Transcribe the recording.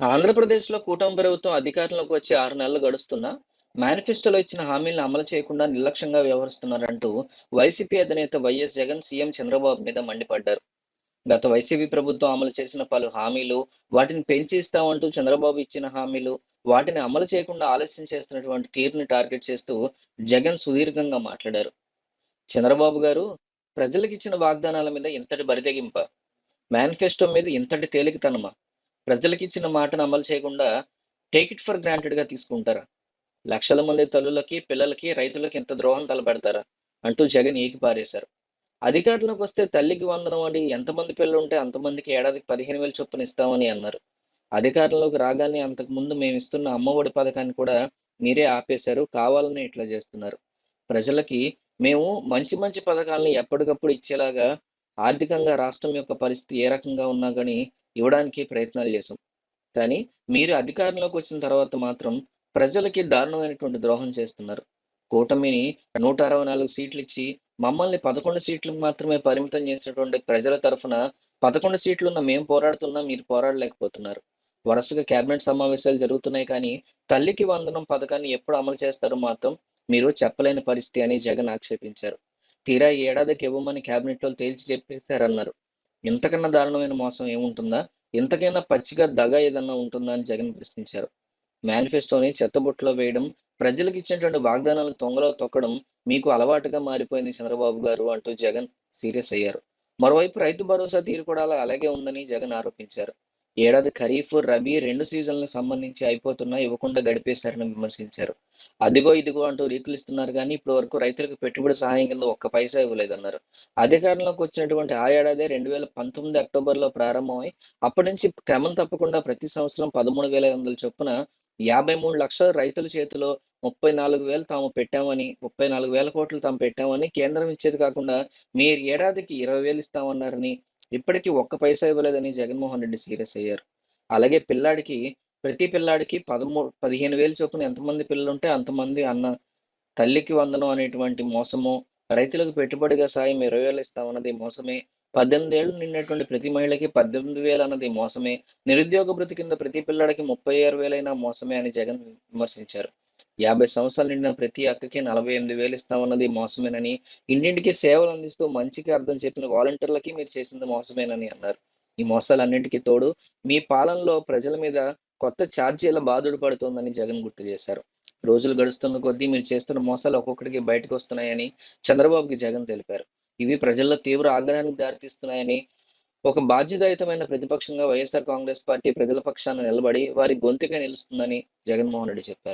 ఆంధ్రప్రదేశ్‌లో కూటమి ప్రభుత్వం అధికారంలోకి వచ్చి ఆరు నెలలు గడుస్తున్నా, మేనిఫెస్టోలో ఇచ్చిన హామీలను అమలు చేయకుండా నిర్లక్ష్యంగా వ్యవహరిస్తున్నారంటూ వైసీపీ అధినేత వైఎస్ జగన్ సీఎం చంద్రబాబు మీద మండిపడ్డారు. గత వైసీపీ ప్రభుత్వం అమలు చేసిన పలు హామీలు, వాటిని పెంచి ఇస్తామంటూ చంద్రబాబు ఇచ్చిన హామీలు, వాటిని అమలు చేయకుండా ఆలస్యం చేస్తున్నటువంటి తీరుని టార్గెట్ చేస్తూ జగన్ సుదీర్ఘంగా మాట్లాడారు. చంద్రబాబు గారు ప్రజలకిచ్చిన వాగ్దానాల మీద ఇంతటి బరితెగింప మేనిఫెస్టో మీద ఇంతటి తేలికతనమా? ప్రజలకిచ్చిన మాటను అమలు చేయకుండా టేక్ ఇట్ ఫర్ గ్రాంటెడ్‌గా తీసుకుంటారా? లక్షల మంది తల్లులకి, పిల్లలకి, రైతులకి ఇంత ద్రోహం తలపెడతారా? అంటూ జగన్ ఏకిపారేశారు. అధికారంలోకి వస్తే తల్లికి వందనం అని ఎంతమంది పిల్లలు ఉంటే అంతమందికి ఏడాదికి 15,000 చొప్పున ఇస్తామని అన్నారు. అధికారంలోకి రాగానే అంతకుముందు మేమిస్తున్న అమ్మఒడి పథకాన్ని కూడా మీరే ఆపేశారు. కావాలని ఇట్లా చేస్తున్నారు. ప్రజలకి మేము మంచి మంచి పథకాలను ఎప్పటికప్పుడు ఇచ్చేలాగా ఆర్థికంగా రాష్ట్రం యొక్క పరిస్థితి ఏ రకంగా ఉన్నా కానీ ఇవ్వడానికి ప్రయత్నాలు చేశాం. కానీ మీరు అధికారంలోకి వచ్చిన తర్వాత మాత్రం ప్రజలకి దారుణమైనటువంటి ద్రోహం చేస్తున్నారు. కూటమిని నూట అరవై నాలుగు సీట్లు ఇచ్చి మమ్మల్ని 11 సీట్లకు మాత్రమే పరిమితం చేసినటువంటి ప్రజల తరఫున 11 సీట్లున్న మేము పోరాడుతున్నా మీరు పోరాడలేకపోతున్నారు. వరుసగా కేబినెట్ సమావేశాలు జరుగుతున్నాయి కానీ తల్లికి వందనం పథకాన్ని ఎప్పుడు అమలు చేస్తారో మాత్రం మీరు చెప్పలేని పరిస్థితి అని జగన్ ఆక్షేపించారు. తీరా ఏడాదికి ఇవ్వమని కేబినెట్‌లో తేల్చి చెప్పేశారన్నారు. ఇంతకన్నా దారుణమైన మోసం ఏముంటుందా? ఇంతకైనా పచ్చిగా దగా ఏదన్నా ఉంటుందా? అని జగన్ ప్రశ్నించారు. మేనిఫెస్టోని చెత్తబుట్టలో వేయడం, ప్రజలకు ఇచ్చినటువంటి వాగ్దానాలను తొంగలో తొక్కడం మీకు అలవాటుగా మారిపోయింది చంద్రబాబు గారు అంటూ జగన్ సీరియస్ అయ్యారు. మరోవైపు రైతు భరోసా తీరు కూడా అలా అలాగే ఉందని జగన్ ఆరోపించారు. ఏడాది ఖరీఫ్, రబీ రెండు సీజన్లకు సంబంధించి అయిపోతున్నా ఇవ్వకుండా గడిపేశారని విమర్శించారు. అదిగో ఇదిగో అంటూ రీకులిస్తున్నారు కానీ ఇప్పటి వరకు రైతులకు పెట్టుబడి సహాయం కింద ఒక్క పైసా ఇవ్వలేదన్నారు. అధికారంలోకి వచ్చినటువంటి ఆ ఏడాదే 2019 అక్టోబర్‌లో ప్రారంభమై అప్పటి నుంచి క్రమం తప్పకుండా ప్రతి సంవత్సరం 13,500 చొప్పున 53 లక్షల రైతుల చేతిలో 34,000 తాము పెట్టామని 34,000 కోట్లు తాము పెట్టామని కేంద్రం ఇచ్చేది కాకుండా మీరు ఏడాదికి ఇరవై వేలు ఇస్తామన్నారని ఇప్పటికి ఒక్క పైసా ఇవ్వలేదని జగన్మోహన్ రెడ్డి సీరియస్ అయ్యారు. అలాగే పిల్లాడికి ప్రతి పిల్లాడికి పదమూ 15,000 చొప్పున ఎంతమంది పిల్లలుంటే అంతమంది అన్న తల్లికి వందనం అనేటువంటి మోసము, రైతులకు పెట్టుబడిగా సాయం ఇరవై వేలు ఇస్తామన్నది మోసమే, పద్దెనిమిది ఏళ్ళు నిండినటువంటి ప్రతి మహిళకి 18,000 అన్నది మోసమే, నిరుద్యోగ భృతి కింద ప్రతి పిల్లాడికి 36,000 అయినా మోసమే అని జగన్ విమర్శించారు. 50 సంవత్సరాలు నిండిన ప్రతి అక్కకి 48,000 ఇస్తామన్నది మోసమేనని, ఇంటింటికి సేవలు అందిస్తూ మంచికి అర్థం చెప్పిన వాలంటీర్లకి మీరు చేసింది మోసమేనని అన్నారు. ఈ మోసాలన్నిటికీ తోడు మీ పాలనలో ప్రజల మీద కొత్త ఛార్జీల బాదుడు పడుతోందని జగన్ గుర్తు చేశారు. రోజులు గడుస్తున్న కొద్దీ మీరు చేస్తున్న మోసాలు ఒక్కొక్కటికి బయటకొస్తున్నాయని చంద్రబాబుకి జగన్ తెలిపారు. ఇవి ప్రజల్లో తీవ్ర ఆగ్రహానికి దారితీస్తున్నాయని, ఒక బాధ్యతాయుతమైన ప్రతిపక్షంగా వైఎస్ఆర్ కాంగ్రెస్ పార్టీ ప్రజల పక్షాన నిలబడి వారి గొంతుగా నిలుస్తుందని జగన్మోహన్ రెడ్డి చెప్పారు.